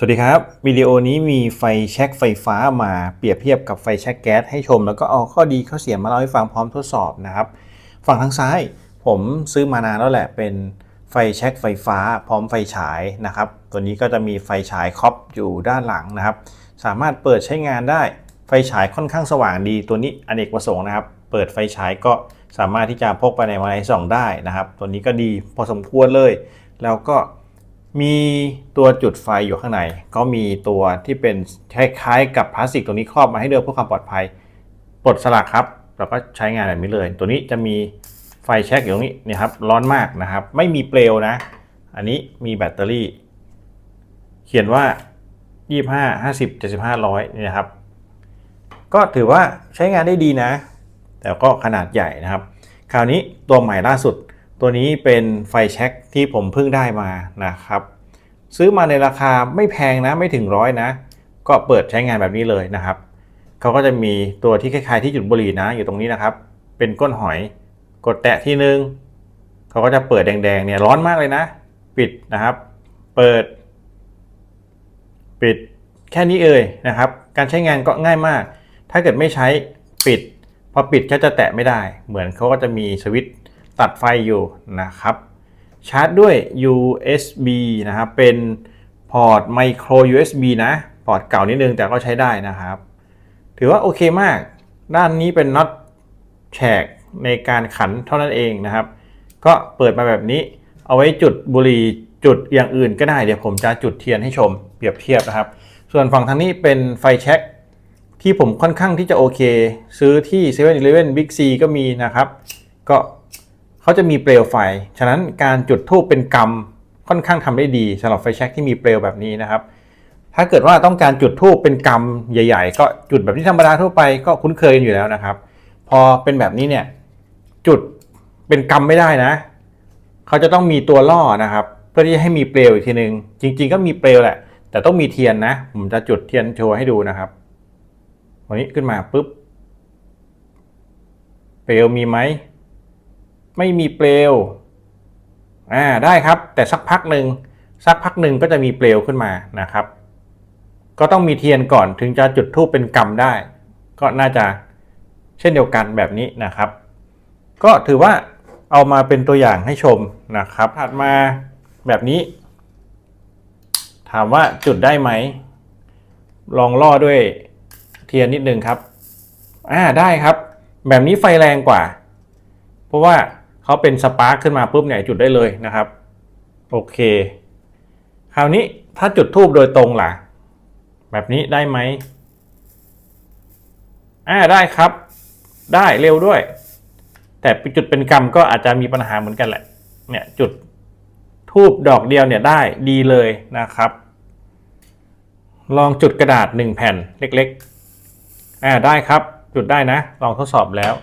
สวัสดีครับ วิดีโอนี้มีไฟแช็กไฟฟ้ามาเปรียบเทียบกับไฟแช็กแก๊สให้ชม แล้วก็เอาข้อดีข้อเสียมาเล่าให้ฟังพร้อมทดสอบนะครับ ฝั่งทางซ้าย ผมซื้อมานานแล้วแหละเป็นไฟแช็กไฟฟ้าพร้อมไฟฉายนะครับ ตัวนี้ก็จะมีไฟฉายครอบอยู่ด้านหลังนะครับ สามารถเปิดใช้งานได้ไฟฉายค่อนข้างสว่างดี ตัวนี้อเนกประสงค์นะครับ เปิดไฟฉายก็สามารถที่จะพกไปในมาลัยส่องได้นะครับ ตัวนี้ก็ดีพอสมควรเลย แล้วก็ มีตัวจุดไฟอยู่ข้างใน ก็มีตัวที่เป็นคล้ายๆกับพลาสติกตัวนี้ครอบมาให้ด้วยเพื่อความปลอดภัยปลดสลักครับเราก็ใช้งานแบบนี้เลย ตัวนี้จะมีไฟแช็กอยู่ตรงนี้นี่ครับร้อนมากนะครับ ไม่มีเปลวนะ อันนี้มีแบตเตอรี่ เขียนว่า 25 50 75 100นี่นะครับ ก็ถือว่าใช้งานได้ดีนะ แต่ก็ขนาดใหญ่นะครับ คราวนี้ตัวใหม่ล่าสุด ตัวนี้เป็นไฟแช็กที่ผมเพิ่งได้มานะครับ ซื้อมาในราคาไม่แพงนะไม่ถึงร้อยนะ ก็เปิดใช้งานแบบนี้เลยนะครับเขาก็จะมีตัวที่คล้ายๆที่จุดบุหรี่นะ อยู่ตรงนี้นะครับ เป็นก้นหอยกดแตะที่นึงเขาก็จะเปิดแดงๆเนี่ยร้อนมากเลยนะ ปิดนะครับ เปิด ปิดแค่นี้เอ่ยนะครับ การใช้งานก็ง่ายมาก ถ้าเกิดไม่ใช้ปิด พอปิดก็จะแตะไม่ได้ เหมือนเขาก็จะมีสวิตช์ ตัดไฟอยู่นะครับ ชาร์จด้วย USB นะครับ เป็นพอร์ต micro USB นะ พอร์ตเก่านิดนึงแต่ก็ใช้ได้นะครับ ถือว่าโอเคมาก ด้านนี้เป็นน็อตแฉกในการขันเท่านั้นเองนะครับ ก็เปิดมาแบบนี้ เอาไว้จุดบุหรี่จุดอย่างอื่นก็ได้ เดี๋ยวผมจะจุดเทียนให้ชมเปรียบเทียบนะครับ ส่วนฝั่งทางนี้เป็นไฟแช็กที่ผมค่อนข้างที่จะโอเค ซื้อที่7 e เ e ่ e อ Big C ก็มีนะครับ ก็ เขาจะมีเปลวไฟ ฉะนั้นการจุดทูบเป็นกรรมค่อนข้างทำได้ดีสำหรับไฟแช็กที่มีเปลวแบบนี้นะครับ ถ้าเกิดว่าต้องการจุดทูบเป็นกรรมใหญ่ๆ ก็จุดแบบที่ธรรมดาทั่วไปก็คุ้นเคยกันอยู่แล้วนะครับ พอเป็นแบบนี้เนี่ยจุดเป็นกรรมไม่ได้นะเขาจะต้องมีตัวล่อนะครับ เพื่อที่จะให้มีเปลวอีกทีหนึ่งจริง ๆ ก็มีเปลวแหละ แต่ต้องมีเทียนนะ ผมจะจุดเทียนโชว์ให้ดูนะครับวันนี้ขึ้นมาปุ๊บเปลวมีไหม ไม่มีเปลวอ่าได้ครับ แต่สักพักหนึ่งสักพักหนึ่งก็จะมีเปลวขึ้นมานะครับ ก็ต้องมีเทียนก่อนถึงจะจุดทูปเป็นกรรมได้ ก็น่าจะเช่นเดียวกันแบบนี้นะครับ ก็ถือว่าเอามาเป็นตัวอย่างให้ชมนะครับ ถัดมาแบบนี้ ถามว่าจุดได้ไหม ลองล่อด้วยเทียนนิดนึงครับอ่าได้ครับ แบบนี้ไฟแรงกว่า เพราะว่า เขาเป็นสปาร์คขึ้นมาปุ๊บเนี่ยจุดได้เลยนะครับ โอเค คราวนี้ถ้าจุดทูบโดยตรงล่ะ แบบนี้ได้ไหมอ่าได้ครับ ได้เร็วด้วย แต่จุดเป็นกรรมก็อาจจะมีปัญหาเหมือนกันแหละ เนี่ยจุดทูบดอกเดียวเนี่ยได้ดีเลยนะครับ ลองจุดกระดาษหนึ่งแผ่นเล็กๆอ่าได้ครับ จุดได้นะ ลองทดสอบแล้ว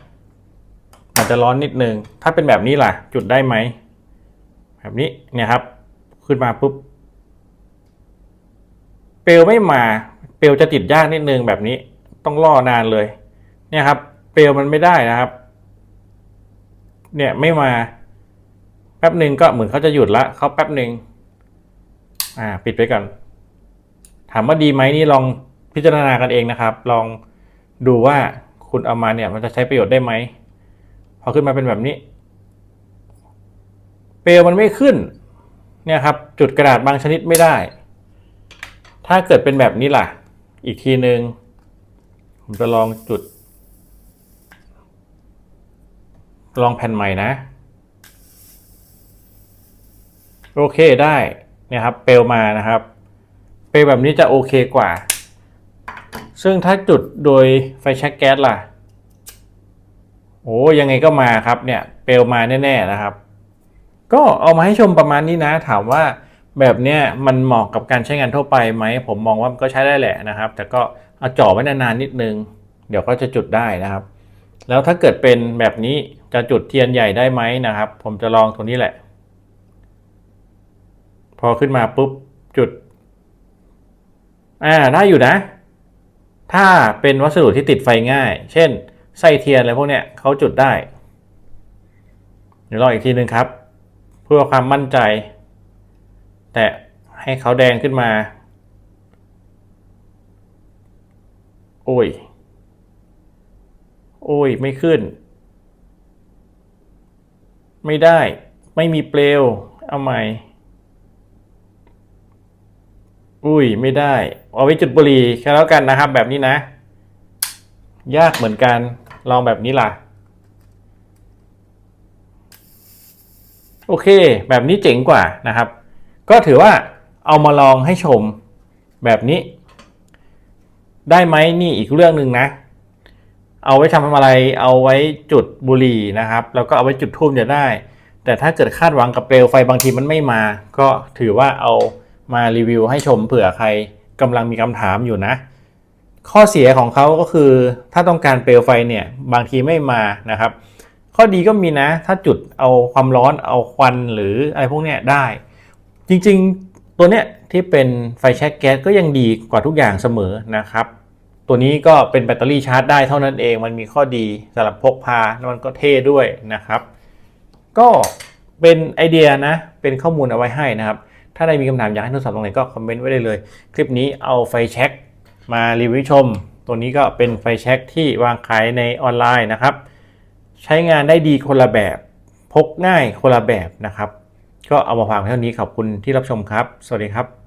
อาจจะร้อนนิดนึง ถ้าเป็นแบบนี้ล่ะ จุดได้ไหม แบบนี้เนี่ยครับ ขึ้นมาปุ๊บ เปลวไม่มา เปลวจะติดยากนิดนึงแบบนี้ ต้องล่อนานเลย เนี่ยครับ เปลวมันไม่ได้นะครับ เนี่ยไม่มา แป๊บหนึ่งก็เหมือนเขาจะหยุดละเขาแป๊บหนึ่งอ่า ปิดไปก่อน ถามว่าดีไหมนี่ลองพิจารณากันเองนะครับ ลองดูว่าคุณเอามาเนี่ยมันจะใช้ประโยชน์ได้ไหม พอขึ้นมาเป็นแบบนี้ เปลวมันไม่ขึ้น เนี่ยครับ จุดกระดาษบางชนิดไม่ได้ ถ้าเกิดเป็นแบบนี้ล่ะ อีกทีหนึ่งผมจะลองจุด ลองแผ่นใหม่นะ โอเคได้เนี่ยครับ เปลวมานะครับ เปลวแบบนี้จะโอเคกว่า ซึ่งถ้าจุดโดยไฟแช็กแก๊สล่ะ โอ้ยังไงก็มาครับเนี่ยเปลมาแน่ๆนะครับ ก็เอามาให้ชมประมาณนี้นะ ถามว่าแบบเนี้ยมันเหมาะกับการใช้งานทั่วไปไหม ผมมองว่ามันก็ใช้ได้แหละนะครับ แต่ก็เอาจ่อไว้นานๆนิดนึง เดี๋ยวก็จะจุดได้นะครับ แล้วถ้าเกิดเป็นแบบนี้จะจุดเทียนใหญ่ได้ไหมนะครับ ผมจะลองตัวนี้แหละ พอขึ้นมาปุ๊บจุดอ่าได้อยู่นะ ถ้าเป็นวัสดุที่ติดไฟง่าย เช่น ไส้เทียนอะไรพวกเนี้ยเขาจุดได้ เดี๋ยวลองอีกทีหนึ่งครับ เพื่อความมั่นใจ แต่ให้เขาแดงขึ้นมา โอ้ย โอ้ย ไม่ขึ้น ไม่ได้ ไม่มีเปลว เอาใหม่ อุ้ย ไม่ได้ เอาไว้จุดบุหรี่แค่แล้วกันนะครับ แบบนี้นะ ยากเหมือนกัน ลองแบบนี้ล่ะ โอเค แบบนี้เจ๋งกว่านะครับ ก็ถือว่าเอามาลองให้ชมแบบนี้ ได้ไหมนี่อีกเรื่องหนึ่งนะ เอาไว้ทำอะไร เอาไว้จุดบุหรี่นะครับ แล้วก็เอาไว้จุดทูบจะได้ แต่ถ้าเกิดคาดหวังกับเปลวไฟบางทีมันไม่มา ก็ถือว่าเอามารีวิวให้ชมเผื่อใครกำลังมีคำถามอยู่นะ ข้อเสียของเขาก็คือถ้าต้องการเปลวไฟเนี่ยบางทีไม่มานะครับ ข้อดีก็มีนะถ้าจุดเอาความร้อนเอาควันหรืออะไรพวกเนี้ยได้ จริงๆตัวเนี้ยที่เป็นไฟแช็กแก๊สก็ยังดีกว่าทุกอย่างเสมอนะครับ ตัวนี้ก็เป็นแบตเตอรี่ชาร์จได้เท่านั้นเองมันมีข้อดีสำหรับพกพาแล้วมันก็เท่ด้วยนะครับ ก็เป็นไอเดียนะ เป็นข้อมูลเอาไว้ให้นะครับ ถ้าใครมีคำถามอยากให้ทดสอบตรงไหนก็คอมเมนต์ไว้ได้เลย คลิปนี้เอาไฟแช็ก มารีวิวชม ตัวนี้ก็เป็นไฟแช็กที่วางขายในออนไลน์นะครับ ใช้งานได้ดีคนละแบบ พกง่ายคนละแบบนะครับ ก็เอามาฝากเท่านี้ขอบคุณที่รับชมครับ สวัสดีครับ